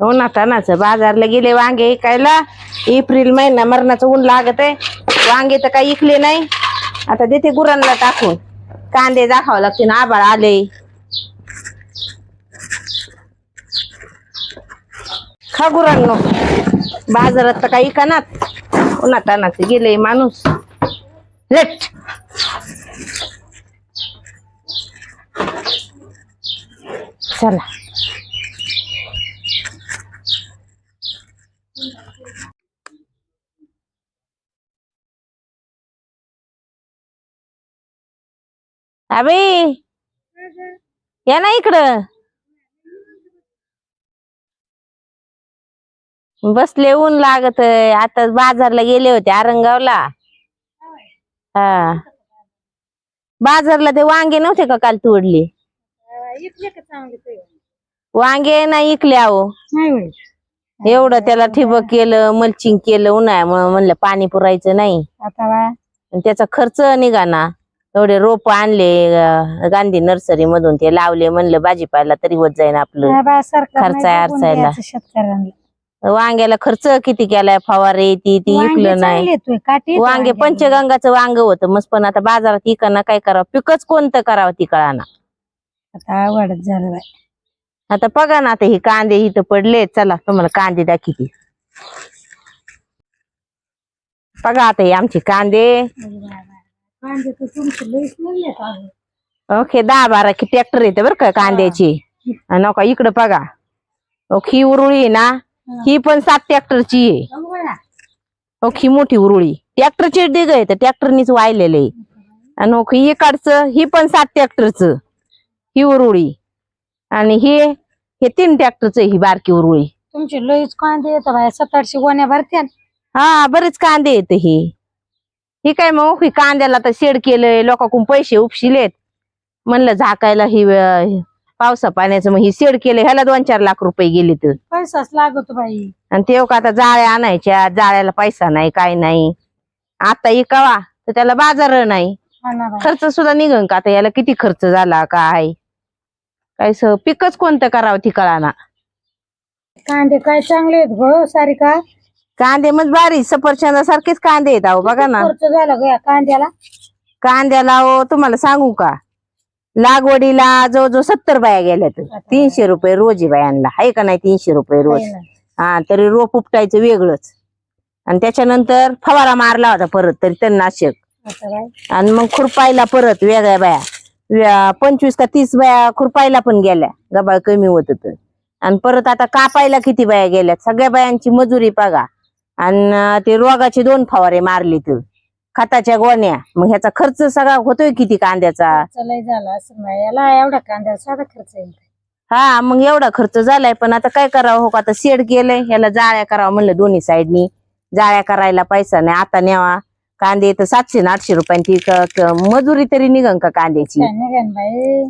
हो उन्हातानाच बाजारला गेले वांगे इकायला एप्रिल महिना मरणाचं ऊन लागत आहे. वांगे तर काही इकले नाही. आता देते गुरांना टाकून. कांदे दाखावं लागते ना आबाळ आले. खा गुरांनो. बाजारात तर काही इकानात हो उन्हातानाच गेले माणूस. लेट. चला. अबे या ना इकडं. बसले ऊन लागत आता बाजारला गेले होते आरंगावला. हा. बाजारला ते वांगे नव्हते का काल तोडले? वांगे नाही इकले अहो. एवढं त्याला ठिबक केलं मल्चिंग केलं उन्हाळ्यामुळे म्हणलं पाणी पुरायचं नाही. त्याचा खर्च निघाना. एवढे रोप आणले गांधी नर्सरी मधून ते लावले म्हणलं भाजीपाला तरी होत जाईन आपलं. खर्चाय अडचायला. शेतकऱ्यांना. वांग्याला खर्च किती केलाय फवारे ती ती इकलं नाही. वांगे. पंचगंगाचं वांग होतं मस्त पण आता बाजारात इकांना काय करावं पिकच कोणतं करावं ती कळाना. आता आवडत झालं आता बघा ना आता हे कांदे इथं पडले चला तुम्हाला कांदे दाखवते. बघा आता हे आमचे कांदे. कांदे तर तुमचे लईच निघले का ओके दहा बारा की ट्रॅक्टर येते बरं का कांद्याची. नका इकडं बघा. ओके ही उरुळी आहे ना ही. पण सात ट्रॅक्टरची आहे. ओके ही मोठी उरुळी. ट्रॅक्टरची डिग आहे तर ट्रॅक्टरनीच वाहिलेलं आहे. आणि ओके इकडचं ही पण सात ट्रॅक्टरचं ही उरुळी. आणि हे हे तीन ट्रॅक्टरचं ही बारकी उरुळी. तुमचे लईच कांदे येतात बाय सात आठशे गोण्या भरत्या हा बरेच कांदे येत हे. ही काय मग ही कांद्याला तर शेड केलंय लोकांकडून पैसे उपशिलेत. म्हणलं झाकायला ही अं, पावसा पाण्याचं मग ही शेड केलं ह्याला दोन चार लाख रुपये गेले तर. पैसाच लागतो बाई. आणि ते का आता जाळ्या आणायच्या जाळ्याला पैसा नाही काय नाही. आता इकावा तर त्याला बाजार नाही. हा ना बाई. खर्च सुद्धा निघन का? आता याला किती खर्च झाला काय? काय स पिकच कोणतं करावं ती कळाना. कांदे काय चांगले आहेत गो सारिका? कांदे मग बारी सफरचंदासारखेच कांदे आहेत अहो बघा ना. खर्च झाला कांद्याला. कांद्याला हो तुम्हाला सांगू का? लागवडीला जवळजवळ सत्तर बाया गेल्यात. तीनशे रुपये रोज बायांना. आहे का नाही तीनशे रुपये रोज? आहे ना. हा तरी रोप उपटायचं वेगळंच. आणि त्याच्यानंतर फवारा मारला होता परत तरी तणनाशक आणि मग खुरपायला परत वेगळ्या बाया. व्या- पंचवीस का तीस बाया खुरपायला पण गेल्या. गबाळ कमी होत होतं. आणि परत आता कापायला किती बाया गेल्यात? सगळ्या बायांची मजुरी बघा. आणि ते रोगाचे दोन फवारे मारले तर. खताच्या गोण्या. मग ह्याचा खर्च सगळा होतोय किती कांद्याचा? खर्च लय झाला असं नाही. याला एवढा साधा खर्च येईल हा मग एवढा खर्च झालाय पण आता काय करावं? हो का आता शेड केलंय ह्याला जाळ्या करावं म्हणलं दोन्ही साईडनी. जाळ्या करायला पैसा नाही. आता न्यावा. कांदे तर सातशे न आठशे रुपयांची क- क- मजुरी तरी निघन का कांद्याची? काय बाई?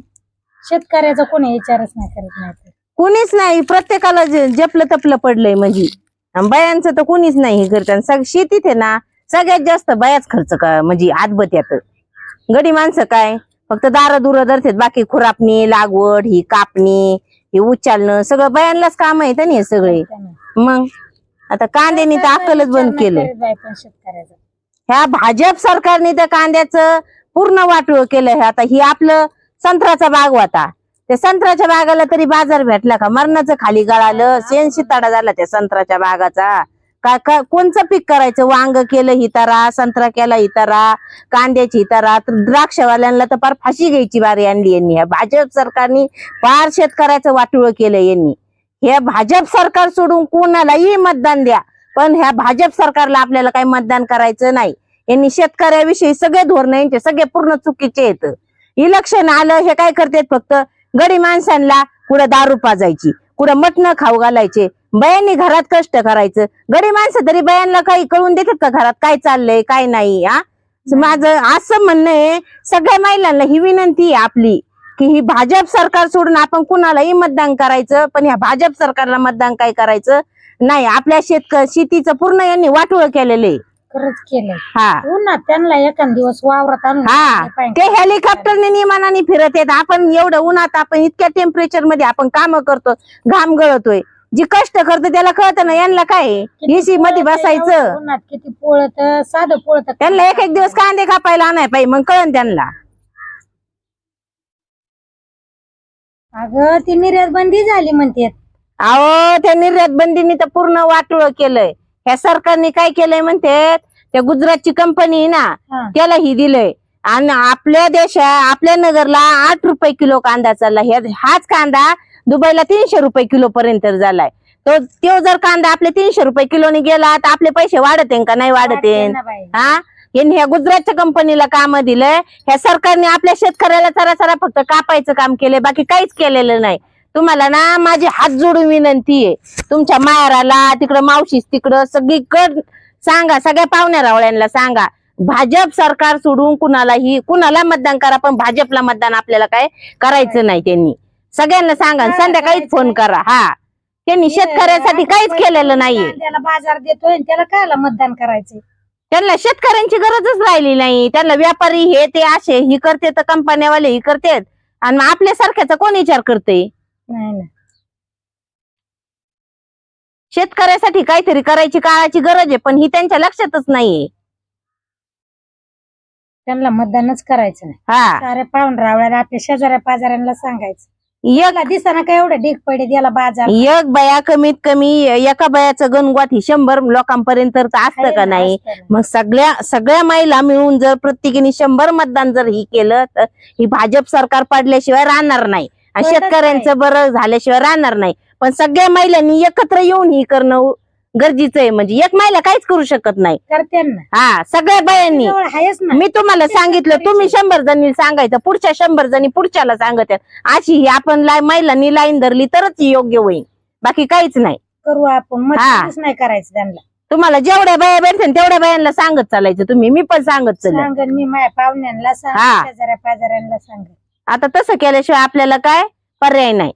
शेतकऱ्याचा कोणी विचारच नाही करत नाही तर. कुणीच नाही. प्रत्येकाला जे- जपलं तपलं पडलंय म्हणजे. आणि बायांचं तर कुणीच नाही हे करत. आणि सग शेतीत आहे ना सगळ्यात जास्त बायाच खर्च का म्हणजे आतबत्यात गडी माणसं काय? फक्त दार दुर धरतात बाकी खुरापणी लागवड ही कापणी हे उचलणं सगळं बायांनाच काम आहेत ना हे सगळे. मग आता कांद्यानी तर अक्कलच बंद केलं ह्या भाजप सरकारने त्या कांद्याचं पूर्ण वाटोळ केलं आता ही आपलं संत्र्याचा बाग होता. त्या संत्र्याच्या बागाला तरी बाजार भेटला का? मरणाचं खाली गळालं शेणशी तडा झाला त्या संत्र्याच्या बागाचा. काय काय कोणचं पीक करायचं? वांग केलं हितारा संत्रा केला हितारा कांद्याची हितारा. तर द्राक्षवाल्यांना तर फार फाशी घ्यायची बारी आणली यांनी. भाजप सरकारने फार शेतकऱ्याचं वाटोळ केलं यांनी. हे भाजप सरकार सोडून कोणालाही मतदान द्या. पण ह्या भाजप सरकारला आपल्याला काही मतदान करायचं नाही. यांनी शेतकऱ्याविषयी सगळे धोरण यांचे सगळे पूर्ण चुकीचे आहेत. इलेक्शन आलं हे काय करतात फक्त? गडी माणसांना कुठं दारू पाजायची कुठं मटणं खाऊ घालायचे बयांनी घरात कष्ट करायचं. गडी माणसं तरी बयांना काही कळून देतात का घरात काय चाललंय काय नाही हा? माझं असं म्हणणं आहे सगळ्या महिलांना ही विनंती आहे आपली की ही भाजप सरकार सोडून आपण कुणालाही मतदान करायचं पण ह्या भाजप सरकारला मतदान काय करायचं? नाही आपल्या शेतक शेतीचं पूर्ण यांनी वाटोळ केलेलं आहे. खरंच केलंय. हा. उन्हात त्यांना एखाद दिवस वावरात आणून हा. पाहिजे. ते हेलिकॉप्टरने निमानाने फिरत येत आपण एवढं उन्हात आपण इतक्या टेम्परेचरमध्ये आपण काम करतो घाम गळतोय. जी कष्ट करते त्याला कळतं ना यांना काय किती एसी मध्ये बसायचं. एवढं उन्हात किती पोळत साधं पोळत त्यांना एक एक दिवस कांदे कापायला आणाय पाहिजे मग कळन त्यांना. अगं ती निर्यात बंदी झाली म्हणते अहो त्या निर्यात बंदीने तर पूर्ण वाटोळ केलंय. ह्या सरकारने काय केलंय म्हणते त्या गुजरातची कंपनी ना. त्याला ही दिलंय. आणि आपल्या देशा आपल्या नगरला आठ रुपये किलो कांदा चालला हाच कांदा दुबईला तीनशे रुपये किलो पर्यंत झालाय. तो तो जर कांदा आपले तीनशे रुपये किलोने गेला तर आपले पैसे वाढत का नाही वाढत. हा? यांनी ह्या गुजरातच्या कंपनीला काम दिलंय. ह्या सरकारने आपल्या शेतकऱ्याला सरा सरा फक्त कापायचं काम केलंय बाकी काहीच केलेलं नाही. तुम्हाला ना माझी हात जोडून विनंती आहे. तुमच्या मायाराला तिकडं मावशीस तिकडं सगळीकड सांगा सगळ्या पाहुण्या रावळ्यांना सांगा. भाजप सरकार सोडून कुणालाही कुणाला मतदान करा पण भाजपला मतदान आपल्याला काय करायचं नाही त्यांनी. सगळ्यांना सांगा संध्याकाळीच फोन करा. हा. त्यांनी शेतकऱ्यासाठी काहीच केलेलं नाहीये. त्याला बाजार देतोय त्याला कायला मतदान करायचंय? त्यांना शेतकऱ्यांची गरजच राहिली नाही. त्यांना व्यापारी हे ते असे ही करते तर कंपन्यावाले ही करतेत. आणि आपल्यासारख्याचा कोण विचार करते नाही ना शेतकऱ्यासाठी काहीतरी करायची काळाची गरज आहे पण ही त्यांच्या लक्षातच नाहीये. त्यांना मतदानच करायचं नाही. हा. पाहून रावळ्या आपल्या शेजाऱ्या पाजाऱ्यांना सांगायचं. एक याला दिसाना काय एवढं ढीक पडे याला बाजार एक बया कमीत कमी एका बयाचं गणगोत ही शंभर लोकांपर्यंत तर असतं का नाही? मग सगळ्या सगळ्या महिला मिळून जर प्रत्येकीने शंभर मतदान जर ही केलं तर ही भाजप सरकार पडल्याशिवाय राहणार नाही. आणि शेतकऱ्यांचं बरं झाल्याशिवाय राहणार नाही. पण सगळ्या महिलांनी एकत्र येऊन ही करणं गरजेचं आहे. म्हणजे एक महिला काहीच करू शकत नाही. हा सगळ्या बायांनी. जवळ आहेच ना. मी तुम्हाला सांगितलं तुम्ही शंभर जणी सांगायचं पुढच्या शंभर जणी पुढच्याला सांगत आहेत अशी ही आपण लाई- महिलांनी लाईन धरली तरच ही योग्य होईल. बाकी काहीच नाही. करू आपण. मतदानच नाही करायचं त्यांना. तुम्हाला जेवढ्या बाया भेटतील तेवढ्या बायांना सांगत चालायचं तुम्ही. मी पण सांगत चालले. सांगन मी माझ्या पाहुण्यांना सांग हा. शेजाऱ्या पाजाऱ्यांना सांग आता तसं केल्याशिवाय आपल्याला काय? पर्याय नाही.